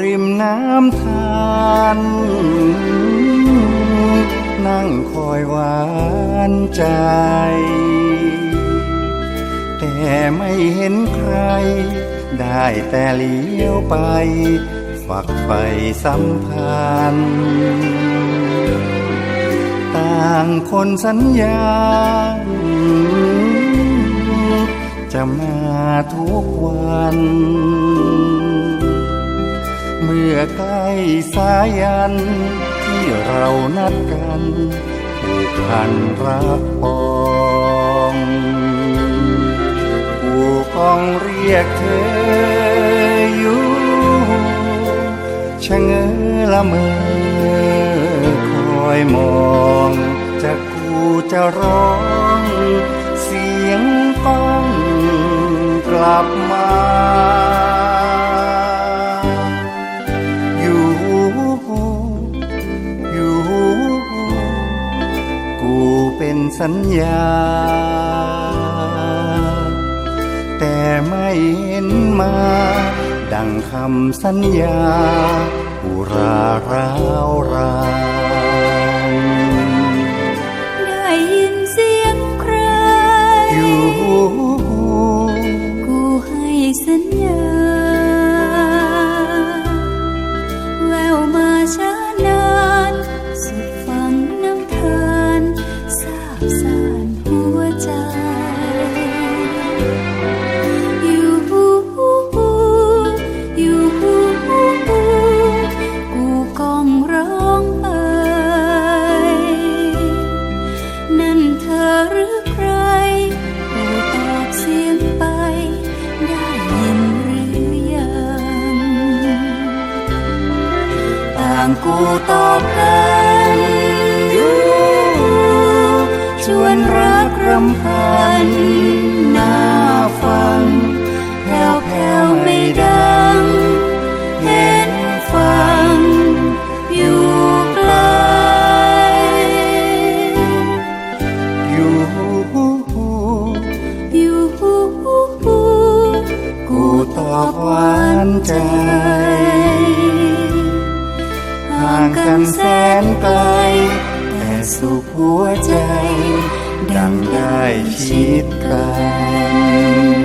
ริมน้ำทานนั่งคอยหวานใจ แต่ไม่เห็นใคร ได้แต่เลี้ยวไป ฝักไปสัมพันธ์ต่างคนสัญญา จะมาทุกวัน อใกล้สายัน ที่เรานัดกันผูกพันรักปองผู้กองเรียกเธออยู่ชะเง้อละเมอคอยมองจะกูจะร้อง เสียงก้องกลับ สัญญา แต่ไม่เห็นมา ดังคำสัญญาาสานหัวใจอยู่อยู่กูก้องร้องเอ่ยนั่นเธอหรือใครกูตอบเสียงไปได้ำพันน่าฟังแผ่วแผ่วไม่ดัง เห็นฟัง อยู่ไกล อยู่อยู่กูตอบหวานใจห่างกันแสนไกล แต่สุขหัวใจ ดังได้ชิดกัน